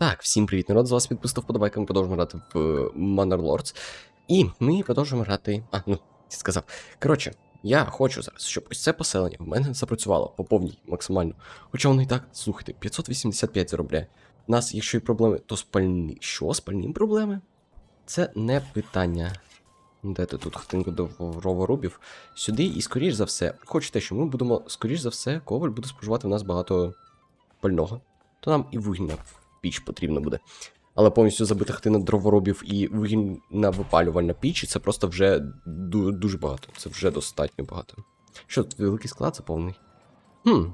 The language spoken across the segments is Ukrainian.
Так, всім привіт, народ, з вас підписав вподобайка, ми продовжуємо грати в е, Manor Lords. І ми продовжуємо грати. А, ну, сказав. Коротше, я хочу зараз, щоб ось це поселення в мене запрацювало по повній максимально. Хоча воно і так, слухайте, 585 заробляє. У нас, якщо і проблеми, то спальні. Що, спальні проблеми? Це не питання. Де ти тут хатинку до роворубів? Сюди, і скоріш за все, хочете, що ми будемо, скоріш за все, коваль буде споживати в нас багато пального. То нам і вугільна піч потрібно буде. Але повністю забита хатина дроворобів і вугільна випалювальна піч, це просто вже дуже багато. Це вже достатньо багато. Що, тут великий склад заповнений? Хм.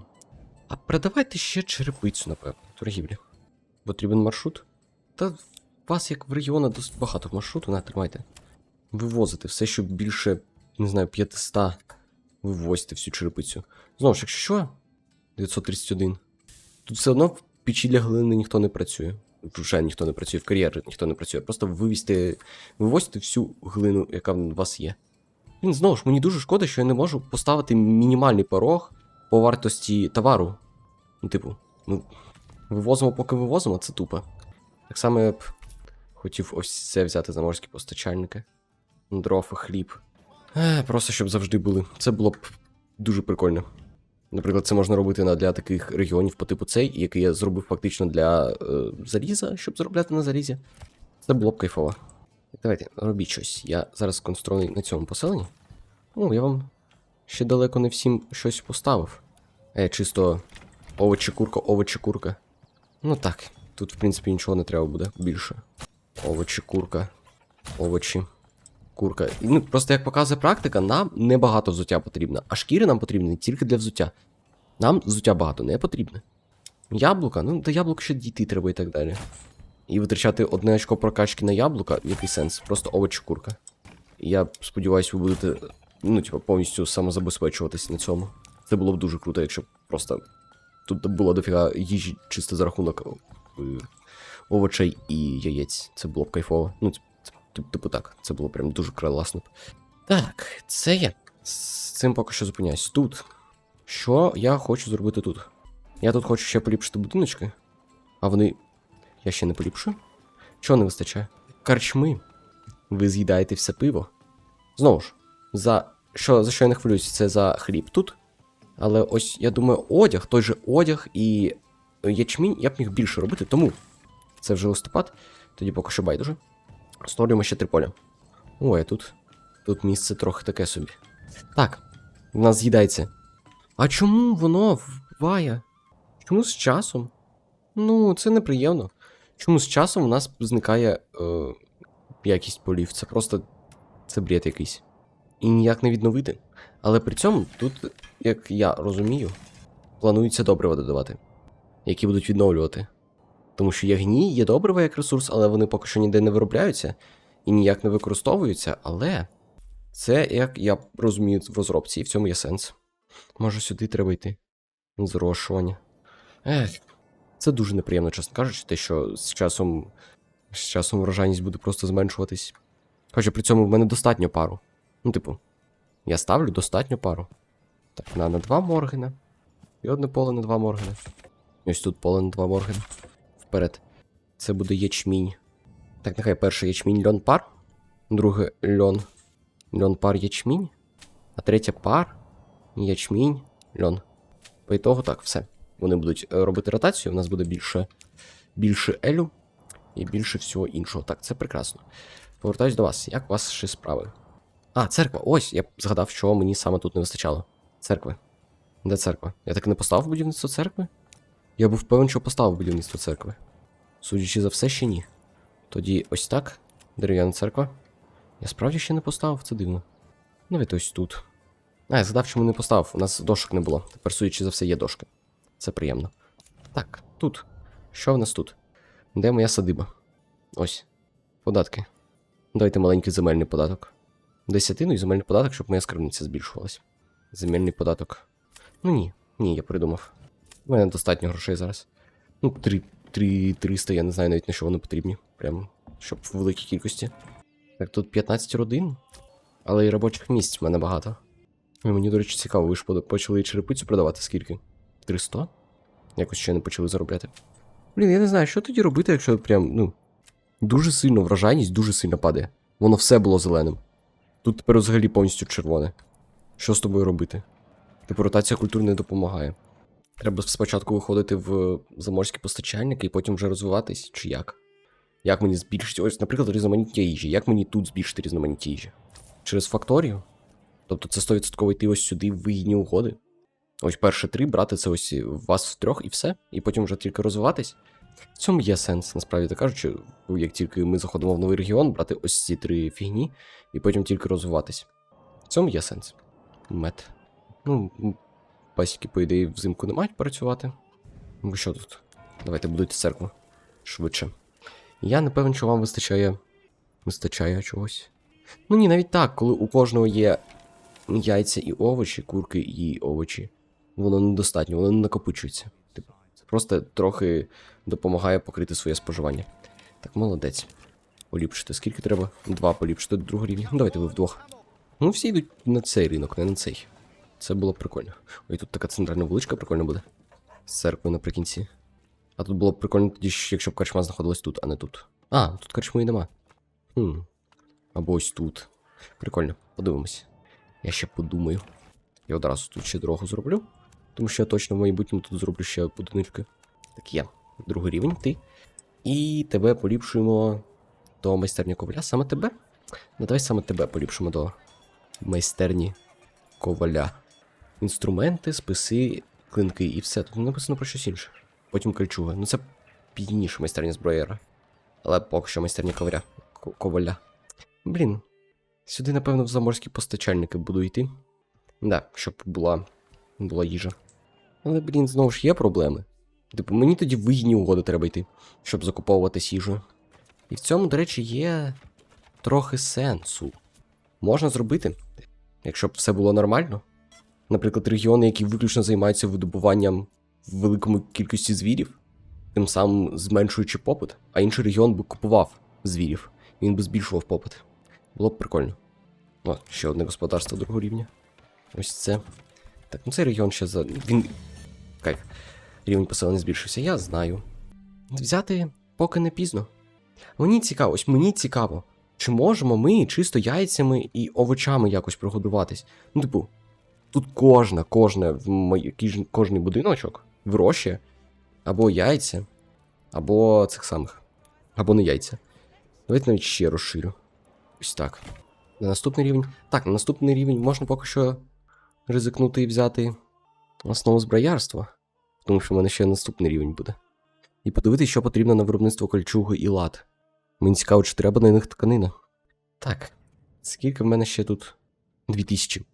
А продавайте ще черепицю, напевно, торгівлі. Потрібен маршрут? Та вас, як в регіонах, досить багато маршруту, на, тримайте. Вивозити все, що більше, не знаю, 500. Вивозьте всю черепицю. Знову ж, якщо що, 931. Тут все одно печі для глини ніхто не працює. Вже ніхто не працює, в кар'єрі ніхто не працює. Просто вивізьте, вивозьте всю глину, яка в вас є. Він знову ж мені дуже шкода, що я не можу поставити мінімальний порог по вартості товару. Ну, типу, ну, вивозимо, поки вивозимо, це тупо. Так само я б хотів ось це взяти заморські постачальники. Дров, хліб. Е, просто щоб завжди були. Це було б дуже прикольно. Наприклад, це можна робити на для таких регіонів по типу цей, який я зробив фактично для е, заліза, щоб заробляти на залізі. Це було б кайфово. Давайте, робіть щось. Я зараз конструований на цьому поселенні. Ну, я вам ще далеко не всім щось поставив. Е, чисто овочі курка, овочі курка. Ну так, тут, в принципі, нічого не треба буде більше. Овочі курка, овочі. Курка. Ну, просто як показує практика, нам небагато взуття потрібно, а шкіри нам потрібні тільки для взуття. Нам взуття багато не потрібно. Яблука, ну до яблук ще дійти треба і так далі. І витрачати одне очко прокачки на яблука, який сенс? Просто овочі курка. Я сподіваюся, ви будете, ну, типу, повністю самозабезпечуватись на цьому. Це було б дуже круто, якщо просто тут було дофіга їжі чисто за рахунок е, овочей і яєць. Це було б кайфово. Ну, Тип- Типу так, це було прям дуже класно. Так, це я. З цим поки що зупиняюсь. Тут. Що я хочу зробити тут? Я тут хочу ще поліпшити будиночки, а вони. Я ще не поліпшую? Чого не вистачає? Карчми. Ви з'їдаєте все пиво. Знову ж, за що, за що я не хвилююся, це за хліб тут. Але ось я думаю, одяг, той же одяг і ячмінь я б міг більше робити, тому це вже листопад, тоді поки що байдуже. Створюємо ще три поля. Ой, тут. Тут місце трохи таке собі. Так, в нас з'їдається. А чому воно вбиває? Чому з часом? Ну, це неприємно. Чому з часом у нас зникає е, якість полів? Це просто. Це бред якийсь. І ніяк не відновити. Але при цьому тут, як я розумію, планується добрива додавати, які будуть відновлювати. Тому що є гній, є добриво як ресурс, але вони поки що ніде не виробляються і ніяк не використовуються. Але це, як я розумію, в розробці, і в цьому є сенс. Може, сюди треба йти. Зрошування. Ех, це дуже неприємно, чесно кажучи, те, що з часом з часом врожайність буде просто зменшуватись. Хоча при цьому в мене достатньо пару. Ну, типу, я ставлю достатньо пару. Так, на, на два моргена. І одне поле на два моргена. Ось тут поле на два моргена вперед. Це буде ячмінь. Так, нехай перший ячмінь льон пар. Друге льон. Льон пар ячмінь. А третє пар. Ячмінь. Льон. По ітогу так, все. Вони будуть е, робити ротацію. У нас буде більше більше елю і більше всього іншого. Так, це прекрасно. Повертаюсь до вас. Як у вас ще справи? А, церква. Ось, я згадав, що мені саме тут не вистачало. Церкви. Де церква? Я так і не поставив будівництво церкви? Я був певен, що поставив будівництво церкви. Судячи за все, ще ні. Тоді ось так. Дерев'яна церква. Я справді ще не поставив, це дивно. Навіть ось тут. А, я згадав, чому не поставив. У нас дошок не було. Тепер, судячи за все, є дошки. Це приємно. Так, тут. Що в нас тут? Де моя садиба? Ось. Податки. Давайте маленький земельний податок. Десятину і земельний податок, щоб моя скарбниця збільшувалась. Земельний податок. Ну ні, ні, я придумав. У мене достатньо грошей зараз. Ну, 3, 3 300, я не знаю навіть на що вони потрібні. Прям, щоб в великій кількості. Так, тут 15 родин, але і робочих місць в мене багато. І мені, до речі, цікаво, ви ж почали черепицю продавати скільки? 300? Якось ще не почали заробляти. Блін, я не знаю, що тоді робити, якщо прям, ну. Дуже сильно вражайність, дуже сильно падає. Воно все було зеленим. Тут тепер взагалі повністю червоне. Що з тобою робити? Типу ротація культур не допомагає. Треба спочатку виходити в заморські постачальники і потім вже розвиватись, чи як? Як мені збільшити? Ось, наприклад, різноманіття їжі. Як мені тут збільшити різноманіття їжі? Через факторію? Тобто це 100% йти ось сюди в вигідні угоди? Ось перші три брати це ось вас в трьох і все, і потім вже тільки розвиватись. В цьому є сенс, насправді так кажучи, як тільки ми заходимо в новий регіон, брати ось ці три фігні, і потім тільки розвиватись. В цьому є сенс. Мед. Ну, пасіки, по ідеї, взимку не мають працювати. Ну що тут? Давайте будуйте церкву. Швидше. Я не певен, що вам вистачає. Вистачає чогось. Ну ні, навіть так, коли у кожного є яйця і овочі, курки і овочі, воно недостатньо, воно не накопичується. Типу, це просто трохи допомагає покрити своє споживання. Так, молодець. Поліпшити. Скільки треба? Два поліпшити до другого рівня. Ну, давайте ви вдвох. Ну, всі йдуть на цей ринок, не на цей. Це було прикольно. Ой, тут така центральна вуличка прикольна буде. З церквою наприкінці. А тут було б прикольно тоді, якщо б карчма знаходилась тут, а не тут. А, тут карчми і нема. Хм. Або ось тут. Прикольно, подивимось. Я ще подумаю. Я одразу тут ще дорогу зроблю. Тому що я точно в майбутньому тут зроблю ще будиночки. Так є. Другий рівень, ти. І тебе поліпшуємо до майстерні коваля. Саме тебе? Ну давай саме тебе поліпшимо до майстерні коваля. Інструменти, списи, клинки і все. Тут написано про щось інше. Потім кольчуга. Ну це пізніше майстерня зброєра. Але поки що майстерня коваля. Коваля. Блін. Сюди, напевно, в заморські постачальники буду йти. Да, щоб була, була їжа. Але, блін, знову ж є проблеми. Типу, мені тоді вигідні угоди треба йти, щоб закуповуватись їжею. І в цьому, до речі, є трохи сенсу. Можна зробити, якщо б все було нормально. Наприклад, регіони, які виключно займаються видобуванням в великому кількості звірів, тим самим зменшуючи попит, а інший регіон би купував звірів, він би збільшував попит. Було б прикольно. О, ще одне господарство другого рівня. Ось це. Так, ну цей регіон ще за. Він. Кайф. Рівень поселення збільшився, я знаю. Взяти поки не пізно. Мені цікаво, ось мені цікаво, чи можемо ми чисто яйцями і овочами якось прогодуватись. Ну, типу, тут кожна, кожна, кожний будиночок вирощує або яйця, або цих самих, або не яйця. Давайте навіть ще розширю. Ось так. На наступний рівень. Так, на наступний рівень можна поки що ризикнути і взяти основу зброярства, тому що в мене ще наступний рівень буде. І подивитися, що потрібно на виробництво кольчуги і лад. Мені цікаво, чи треба на них тканина. Так, скільки в мене ще тут? 2000.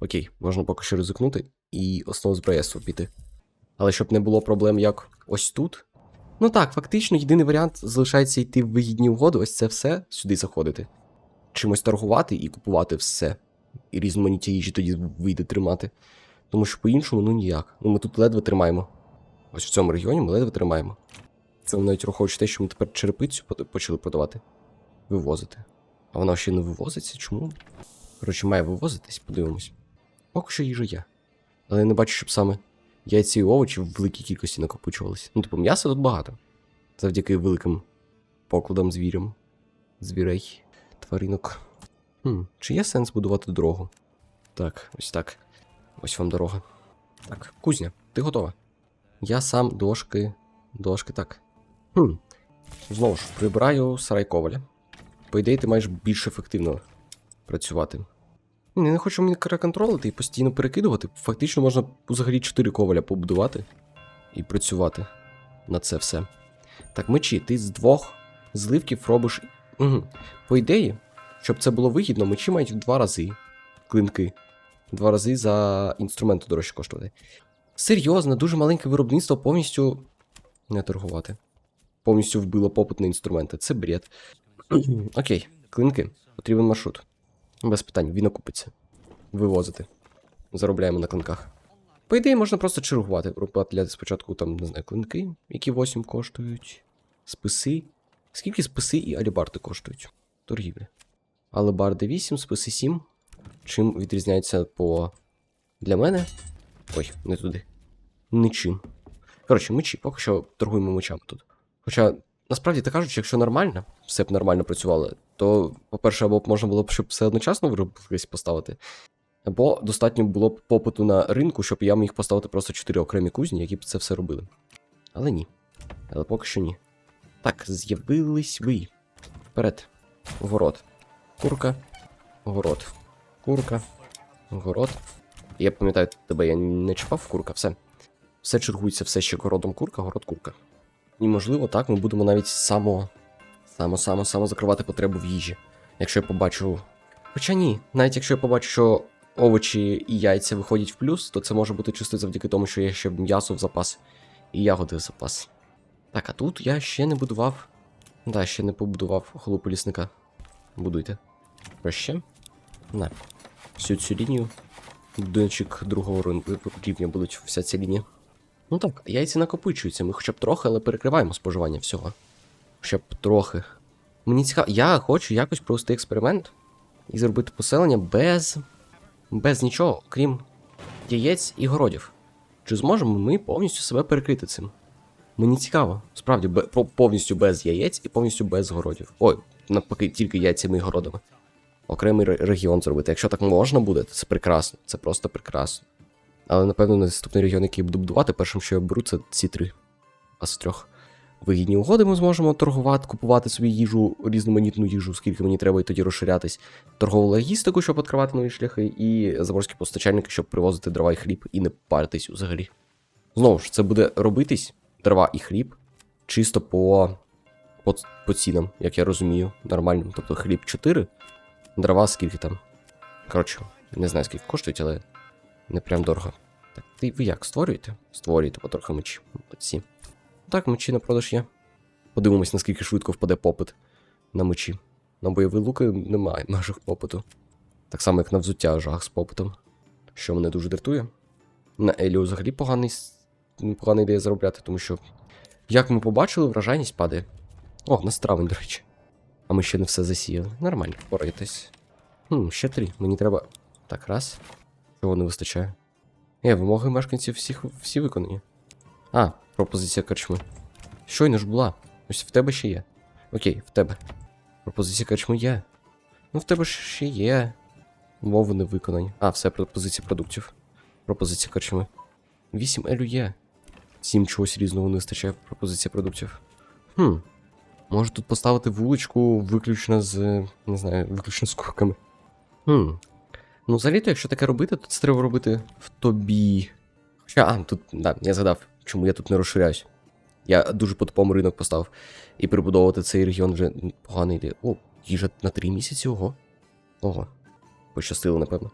Окей, можна поки що ризикнути і основу зброярства піти. Але щоб не було проблем, як ось тут. Ну так, фактично, єдиний варіант залишається йти в вигідні угоди, ось це все сюди заходити. Чимось торгувати і купувати все. І різноманіття їжі тоді вийде тримати. Тому що по-іншому, ну ніяк. Ну ми тут ледве тримаємо. Ось в цьому регіоні ми ледве тримаємо. Це навіть враховуючи те, що ми тепер черепицю почали продавати. Вивозити. А вона ще не вивозиться? Чому? Коротше, має вивозитись, подивимось. Поки що їжа є. Але я не бачу, щоб саме яйці і овочі в великій кількості накопичувалися. Ну, типу, м'яса тут багато. Завдяки великим покладам звірям. Звірей, тваринок. Хм, чи є сенс будувати дорогу? Так, ось так. Ось вам дорога. Так, кузня, ти готова? Я сам дошки. Дошки, так. Хм. Знову ж, прибираю сарай коваля. По ідеї, ти маєш більш ефективно працювати. Ні, я не хочу мікроконтролити і постійно перекидувати. Фактично можна взагалі 4 коваля побудувати і працювати на це все. Так, мечі, ти з двох зливків робиш. Угу. По ідеї, щоб це було вигідно, мечі мають в два рази клинки. Два рази за інструменти дорожче коштувати. Серйозно, дуже маленьке виробництво повністю не торгувати. Повністю вбило попит на інструменти. Це бред. Окей, клинки. Потрібен маршрут. Без питань, він окупиться. Вивозити. Заробляємо на клинках. По ідеї, можна просто чергувати. Робити спочатку там, не знаю, клинки, які 8 коштують. Списи. Скільки списи і алібарди коштують? Торгівля. Алебарди 8, списи 7. Чим відрізняється по. Для мене. Ой, не туди. Нічим. Коротше, мечі, поки що торгуємо мечами тут. Хоча, насправді так кажучи, якщо нормально, все б нормально працювало, то, по-перше, або можна було б щоб все одночасно виробитись поставити. Або достатньо було б попиту на ринку, щоб я міг поставити просто чотири окремі кузні, які б це все робили. Але ні. Але поки що ні. Так, з'явились ви. Вперед. Город. Курка. Город. Курка. Город. Я пам'ятаю, тебе я не чіпав курка, все. Все чергується все ще городом курка, город курка. І можливо, так ми будемо навіть само. Само, само, само закривати потребу в їжі. Якщо я побачу. Хоча ні, навіть якщо я побачу, що овочі і яйця виходять в плюс, то це може бути чисто завдяки тому, що є ще м'ясо в запас і ягоди в запас. Так, а тут я ще не будував. Да, ще не побудував холопу лісника. Будуйте. Проще. На. Всю цю лінію. Будиночок другого рівня будуть вся ця лінія. Ну так, яйця накопичуються. Ми хоча б трохи, але перекриваємо споживання всього. Хоча б трохи. Мені цікаво, я хочу якось провести експеримент і зробити поселення без. без нічого, крім яєць і городів. Чи зможемо ми повністю себе перекрити цим? Мені цікаво, справді, по- повністю без яєць і повністю без городів. Ой, навпаки, тільки яйцями і городами. Окремий регіон зробити. Якщо так можна буде, то це прекрасно. Це просто прекрасно. Але напевно наступний регіон, який буду будувати, першим, що я беру, це ці три. А з трьох. Вигідні угоди ми зможемо торгувати, купувати собі їжу, різноманітну їжу, скільки мені треба, і тоді розширятись. Торгову логістику, щоб відкривати нові шляхи, і заморські постачальники, щоб привозити дрова і хліб і не паритись взагалі. Знову ж, це буде робитись дрова і хліб чисто по, по, по цінам, як я розумію, нормальним. Тобто хліб 4, дрова скільки там. Коротше, не знаю скільки коштують, але не прям дорого. Так, ти ви як створюєте? Створюєте потрохи мечі. Молодці. Так, мечі на продаж є. Подивимось, наскільки швидко впаде попит на мечі. На бойові луки немає майже попиту. Так само, як на взуття жах з попитом. Що мене дуже дратує. На Еліо взагалі поганий, погана ідея заробляти, тому що, як ми побачили, вражайність падає. О, на травень, до речі. А ми ще не все засіяли. Нормально, впораєтесь. Хм, ще три. Мені треба. Так, раз. Чого не вистачає? Е, вимоги мешканців всіх всі виконані. А, пропозиція корчми. Щойно ж була. Ось в тебе ще є. Окей, в тебе. Пропозиція корчми є. Ну, в тебе ще є. Умови не виконані. А, все, пропозиція продуктів. Пропозиція корчми. 8 елю є. 7 чогось різного не вистачає пропозиція продуктів. Хм. Можу тут поставити вуличку виключно з. не знаю, виключно з курками. Хм. Ну, взагалі-то, якщо таке робити, то це треба робити в тобі. Хоча, а, тут, да, я згадав, чому я тут не розширяюсь. Я дуже по тупому ринок поставив. І перебудовувати цей регіон вже погана ідея. О, їжа на 3 місяці, ого. Ого. Пощастило, напевно.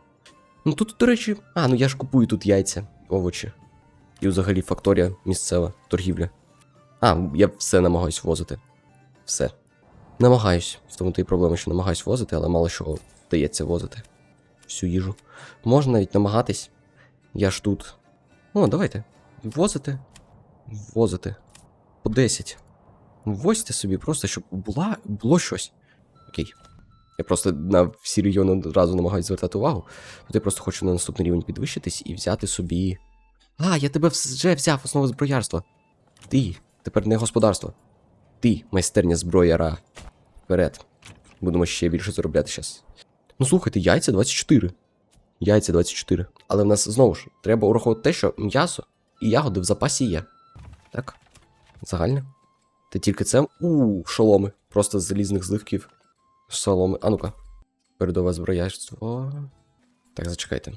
Ну тут, до речі, а, ну я ж купую тут яйця, овочі. І взагалі факторія місцева, торгівля. А, я все намагаюсь возити. Все. Намагаюсь. В тому то і проблема, що намагаюсь возити, але мало що вдається возити. Всю їжу. Можна навіть намагатись. Я ж тут. О, давайте. Возити. Возити. По 10. Возьте собі просто, щоб була, було щось. Окей. Я просто на всі регіони одразу намагаюся звертати увагу. Тут я просто хочу на наступний рівень підвищитись і взяти собі. А, я тебе вже взяв основу зброярства. Ти, тепер не господарство. Ти, майстерня зброяра. Вперед. Будемо ще більше заробляти зараз. Ну слухайте, яйця 24. Яйця 24. Але в нас знову ж треба ураховувати те, що м'ясо і ягоди в запасі є. Так. Загальне. Та тільки це. У, шоломи. Просто з залізних зливків. Шоломи. А ну-ка. Передове зброярство. Так, зачекайте.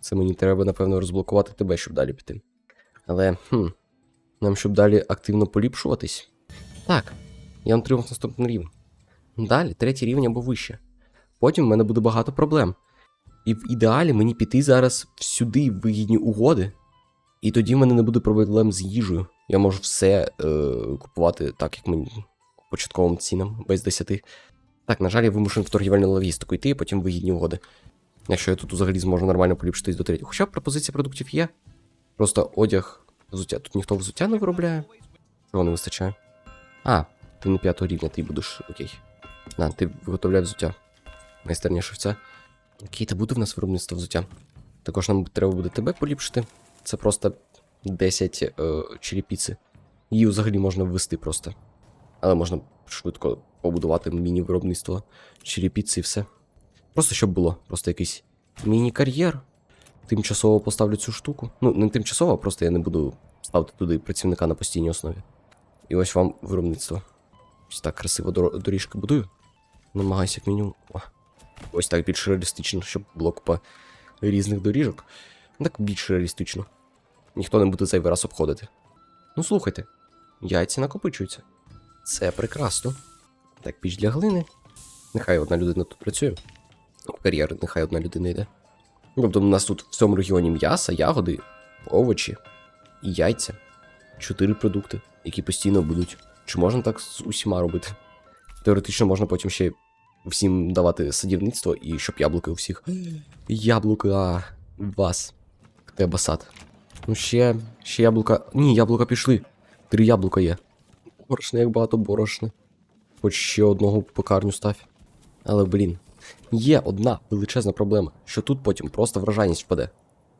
Це мені треба, напевно, розблокувати тебе, щоб далі піти. Але, хм. Нам щоб далі активно поліпшуватись. Так. Я отримав наступний рівень. Далі, третій рівень або вище. Потім в мене буде багато проблем. І в ідеалі мені піти зараз всюди в вигідні угоди, і тоді в мене не буде проблем з їжею. Я можу все е, купувати так, як мені початковим цінам, без 10. Так, на жаль, я вимушений в торгівельну логістику йти, потім вигідні угоди. Якщо я тут взагалі зможу нормально поліпшитись до третього. Хоча пропозиція продуктів є. Просто одяг, взуття. Тут ніхто взуття не виробляє. Чого не вистачає? А, ти не п'ятого рівня, ти будеш. Окей. На, ти виготовляй взуття. Майстерня шевця. Окей, та буде в нас виробництво взуття. Також нам треба буде тебе поліпшити. Це просто 10 е, черепіці. Її взагалі можна ввести просто. Але можна швидко побудувати міні-виробництво черепіці і все. Просто щоб було. Просто якийсь міні-кар'єр. Тимчасово поставлю цю штуку. Ну, не тимчасово, а просто я не буду ставити туди працівника на постійній основі. І ось вам виробництво. Ось так красиво доріжки будую. Намагаюся як мінімум. О, ось так більш реалістично, щоб було купа різних доріжок. Так більш реалістично. Ніхто не буде зайвий раз обходити. Ну слухайте, яйця накопичуються. Це прекрасно. Так, піч для глини. Нехай одна людина тут працює. В кар'єр, нехай одна людина йде. Тобто у нас тут в цьому регіоні м'яса, ягоди, овочі і яйця. Чотири продукти, які постійно будуть. Чи можна так з усіма робити? Теоретично можна потім ще всім давати садівництво і щоб яблуки у всіх. Яблука вас. Треба сад. Ну ще, ще яблука. Ні, яблука пішли. Три яблука є. Борошне, як багато борошна. Хоч ще одного пекарню став. Але, блін, є одна величезна проблема, що тут потім просто вражайність впаде.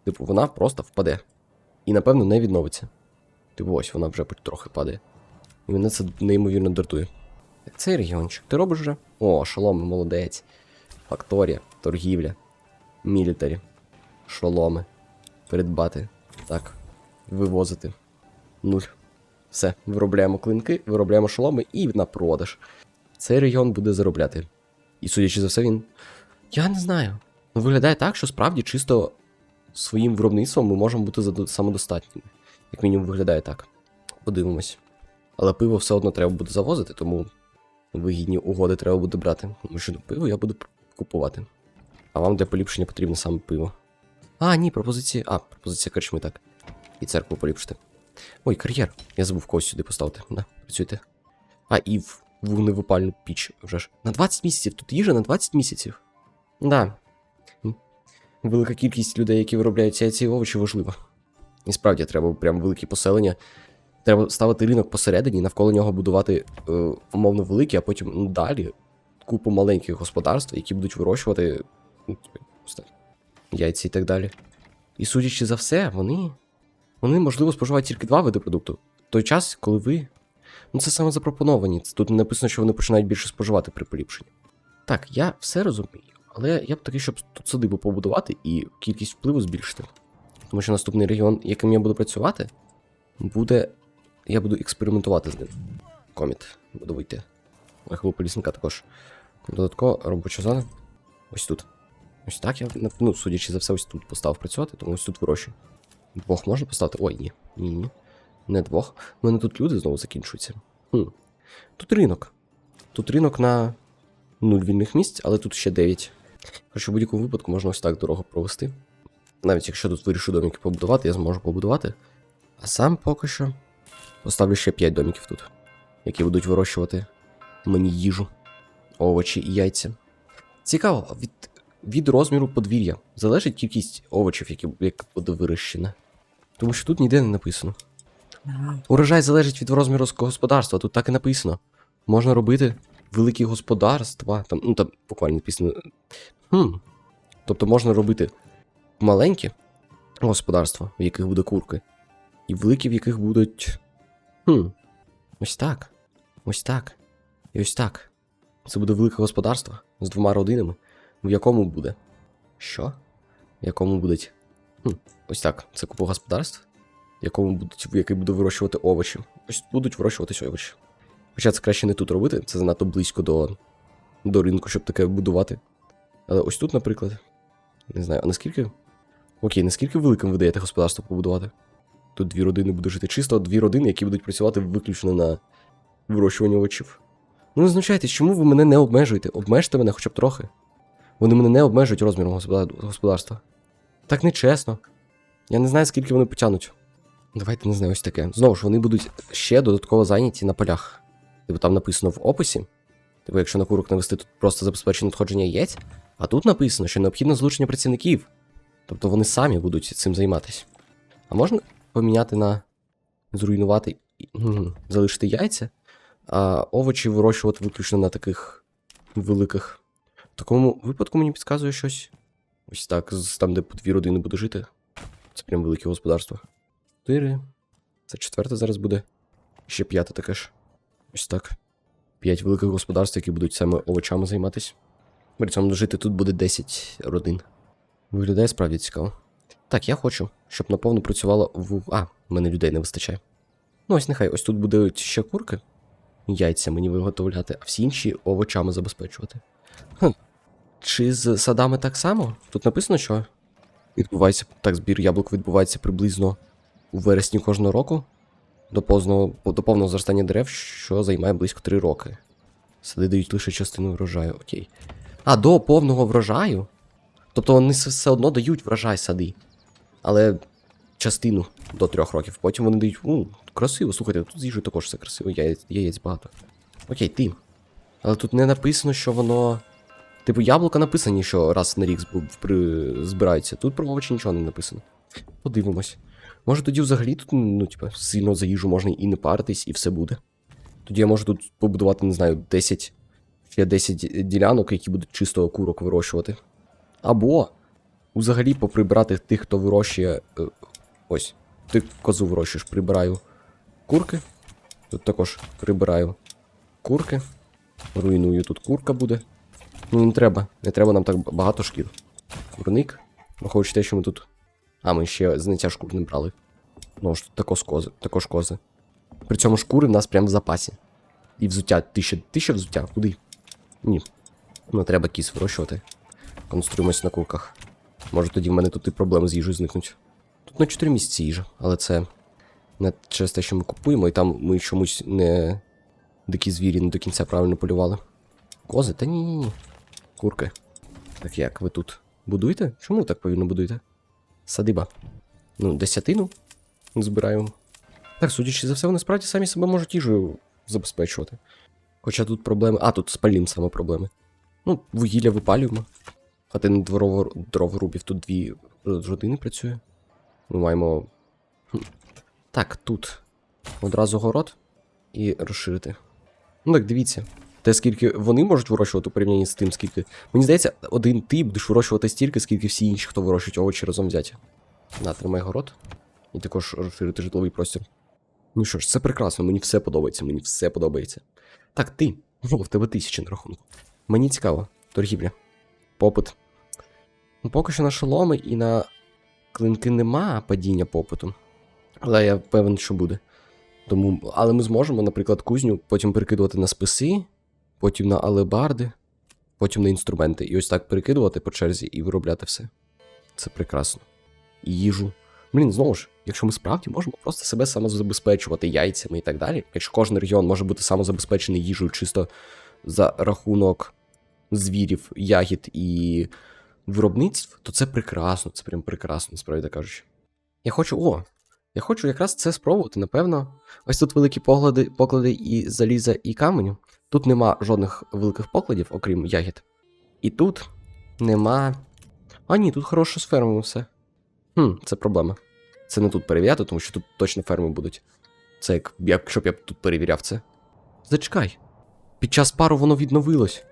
Типу, вона просто впаде. І напевно не відновиться. Типу, ось вона вже трохи падає. І мене це неймовірно дратує. Цей регіончик, ти робиш вже? О, шоломи, молодець. Факторія, торгівля, мілітарі, шоломи. Придбати. Так. Вивозити. Нуль. Все, виробляємо клинки, виробляємо шоломи і на продаж. Цей регіон буде заробляти. І судячи за все, він. Я не знаю. Ну, виглядає так, що справді чисто своїм виробництвом ми можемо бути самодостатніми. Як мінімум виглядає так. Подивимось. Але пиво все одно треба буде завозити, тому вигідні угоди треба буде брати. Тому що пиво я буду купувати. А вам для поліпшення потрібно саме пиво. А, ні, пропозиції. А, пропозиція корчми, так. І церкву поліпшити. Ой, кар'єр. Я забув когось сюди поставити. Да, працюйте. А, і в вогневипальну піч вже ж. На 20 місяців. Тут їжа на 20 місяців. Да. Велика кількість людей, які виробляють ці овочі, важлива. І справді треба прям великі поселення. Треба ставити ринок посередині, навколо нього будувати е, умовно великі, а потім ну, далі купу маленьких господарств, які будуть вирощувати ну, так, яйця і так далі. І судячи за все, вони, вони можливо споживають тільки два види продукту. В той час, коли ви. Ну, це саме запропоновані. Тут не написано, що вони починають більше споживати при поліпшенні. Так, я все розумію, але я б таки, щоб тут садибу побудувати і кількість впливу збільшити. Тому що наступний регіон, яким я буду працювати, буде. Я буду експериментувати з ним. Коміт, буду вийти. Рахову лісника також. Додатково робоча зона. Ось тут. Ось так я, ну, судячи за все, ось тут поставив працювати, тому ось тут вирощую. Двох можна поставити? Ой, ні. Ні, ні. Не двох. У мене тут люди знову закінчуються. Хм. Тут ринок. Тут ринок на нуль вільних місць, але тут ще 9. Короче, в будь-якому випадку можна ось так дорогу провести. Навіть якщо тут вирішу домики побудувати, я зможу побудувати. А сам поки що поставлю ще 5 домиків тут, які будуть вирощувати мені їжу, овочі і яйця. Цікаво, від, від розміру подвір'я залежить кількість овочів, які як буде вирощена. Тому що тут ніде не написано. Урожай залежить від розміру господарства, тут так і написано. Можна робити великі господарства, там, ну там буквально написано. Хм. Тобто можна робити маленькі господарства, в яких буде курки, і великі, в яких будуть. Хм. Ось так. Ось так. І ось так. Це буде велике господарство з двома родинами, в якому буде. Що? В якому будуть. Ось так. Це купа господарств, в якому будуть, який буде вирощувати овочі. Ось будуть вирощуватись овочі. Хоча це краще не тут робити, це занадто близько до, до ринку, щоб таке будувати. Але ось тут, наприклад. Не знаю, а наскільки. Окей, наскільки великим ви даєте господарство побудувати? Тут дві родини будуть жити. Чисто дві родини, які будуть працювати виключно на вирощуванні овочів. Ну, не знущайтесь, чому ви мене не обмежуєте? Обмежте мене хоча б трохи. Вони мене не обмежують розміром господарства. Так нечесно. Я не знаю, скільки вони потягнуть. Давайте не знаю, ось таке. Знову ж, вони будуть ще додатково зайняті на полях. Типу там написано в описі. Типу, якщо на курок навести, тут просто забезпечено надходження яєць, а тут написано, що необхідно злучення працівників. Тобто вони самі будуть цим займатися. А можна поміняти на зруйнувати, і- залишити яйця, а овочі вирощувати виключно на таких великих. Такому випадку мені підказує щось. Ось так, там, де по дві родини буде жити. Це прям велике господарство. Чотири. Це четверте зараз буде. Ще п'яте таке ж. Ось так. П'ять великих господарств, які будуть саме овочами займатися. При цьому жити тут буде 10 родин. Виглядає справді цікаво. Так, я хочу, щоб наповну працювало в. А, в мене людей не вистачає. Ну, ось нехай, ось тут будуть ще курки. Яйця мені виготовляти, а всі інші овочами забезпечувати. Хм. Чи з садами так само? Тут написано, що відбувається так, збір яблук відбувається приблизно у вересні кожного року до повного, до повного зростання дерев, що займає близько 3 роки. Сади дають лише частину врожаю, окей. А, до повного врожаю? Тобто вони все одно дають врожай сади. Але частину до трьох років. Потім вони дають. Ну, красиво, слухайте, тут з їжею також все красиво, яєць, яєць багато. Окей, ти. Але тут не написано, що воно. Типу, яблука написані, що раз на рік зб- збираються. Тут про овочі нічого не написано. Подивимось. Може тоді взагалі тут, ну, типа, сильно за їжу можна і не паритись, і все буде. Тоді я можу тут побудувати, не знаю, 10. Ще 10 ділянок, які будуть чисто курок вирощувати. Або взагалі поприбирати тих, хто вирощує. е, Ось, ти козу вирощуєш, прибираю курки. Тут також прибираю курки. Руйную, тут курка буде. Ну, не треба, не треба нам так багато шкір. Курник. Враховуючи те, що ми тут. А, ми ще зняття шкур не брали. Ну, ж тут також кози, також кози. При цьому шкури в нас прямо в запасі. І взуття, тисяча, тисяча взуття, куди? Ні. Ну, треба кіс вирощувати. Конструємось на курках. Може тоді в мене тут і проблеми з їжею зникнуть. Тут на 4 місяці їжа, але це не через те, що ми купуємо, і там ми чомусь не дикі звірі не до кінця правильно полювали. Кози? Та ні, ні, ні. Курки. Так як ви тут будуєте? Чому так повільно будуєте? Садиба. Ну, десятину збираємо. Так, судячи за все, вони справді самі себе можуть їжею забезпечувати. Хоча тут проблеми. А, тут з палім саме проблеми. Ну, вугілля випалюємо. Хатин дворово дроворубів тут дві родини працює. Ми маємо. Так, тут. Одразу город і розширити. Ну так, дивіться. Те, скільки вони можуть вирощувати у порівнянні з тим, скільки. Мені здається, один ти будеш вирощувати стільки, скільки всі інші, хто вирощують овочі разом взяті. На, тримай город. І також розширити житловий простір. Ну що ж, це прекрасно, мені все подобається, мені все подобається. Так, ти. О, в тебе тисячі на рахунку. Мені цікаво. Торгівля. Попит. Ну, поки що на шоломи і на клинки нема падіння попиту. Але я певен, що буде. Тому, але ми зможемо, наприклад, кузню потім перекидувати на списи, потім на алебарди, потім на інструменти. І ось так перекидувати по черзі і виробляти все. Це прекрасно. І їжу. Блін, знову ж, якщо ми справді можемо просто себе самозабезпечувати яйцями і так далі, якщо кожен регіон може бути самозабезпечений їжею чисто за рахунок звірів, ягід і виробництв, то це прекрасно, це прям прекрасно, справді кажучи. Я хочу, о, я хочу якраз це спробувати, напевно. Ось тут великі поклади, поклади і заліза, і каменю. Тут нема жодних великих покладів, окрім ягід. І тут нема. А ні, тут хорошо з фермами все. Хм, це проблема. Це не тут перевіряти, тому що тут точно ферми будуть. Це як, якщо б я тут перевіряв це. Зачекай. Під час пару воно відновилось.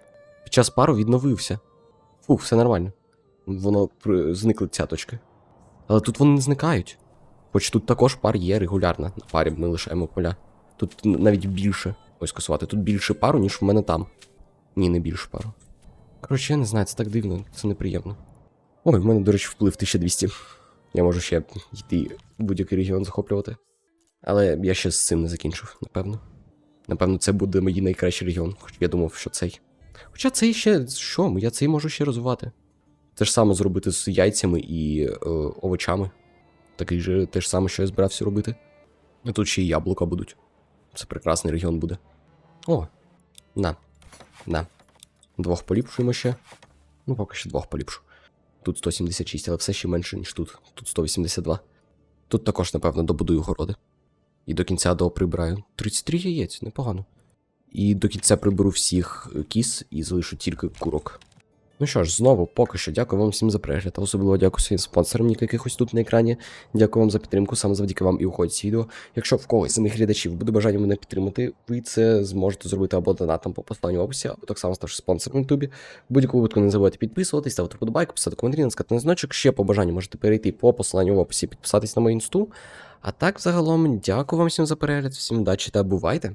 Під час пару відновився. Фух, все нормально. Воно зникли цяточки. Але тут вони не зникають. Хоч тут також пар є регулярно. На парі ми лишаємо поля. Тут навіть більше. Ось скасувати. Тут більше пару, ніж в мене там. Ні, не більше пару. Коротше, я не знаю, це так дивно, це неприємно. Ой, в мене, до речі, вплив 1200. Я можу ще йти в будь-який регіон захоплювати. Але я ще з цим не закінчив, напевно. Напевно, це буде мій найкращий регіон, хоч я думав, що цей. Хоча цей ще що? Я цей можу ще розвивати. Те ж саме зробити з яйцями і е, овочами. Такий же те ж саме, що я збирався робити. А тут ще й яблука будуть. Це прекрасний регіон буде. О, на. На. Двох поліпшуємо ще. Ну, поки що двох поліпшу. Тут 176, але все ще менше, ніж тут. Тут 182. Тут також, напевно, добудую городи. І до кінця доприбираю. 33 яєць, непогано. І до кінця приберу всіх кіз і залишу тільки курок. Ну що ж, знову, поки що, дякую вам всім за перегляд. Особливо дякую своїм спонсорам, яких ось тут на екрані. Дякую вам за підтримку, саме завдяки вам і уходить ці відео. Якщо в когось з моїх глядачів буде бажання мене підтримати, ви це зможете зробити або донатом по посланню в описі, або так само ставши спонсором на Ютубі. Будь-якому випадку не забувайте підписуватись, ставити подобайку, писати коментарі, натискати на значок. Ще по бажанню можете перейти по посиланню в описі, підписатись на мою інсту. А так, загалом, дякую вам всім за перегляд, всім удачі та бувайте!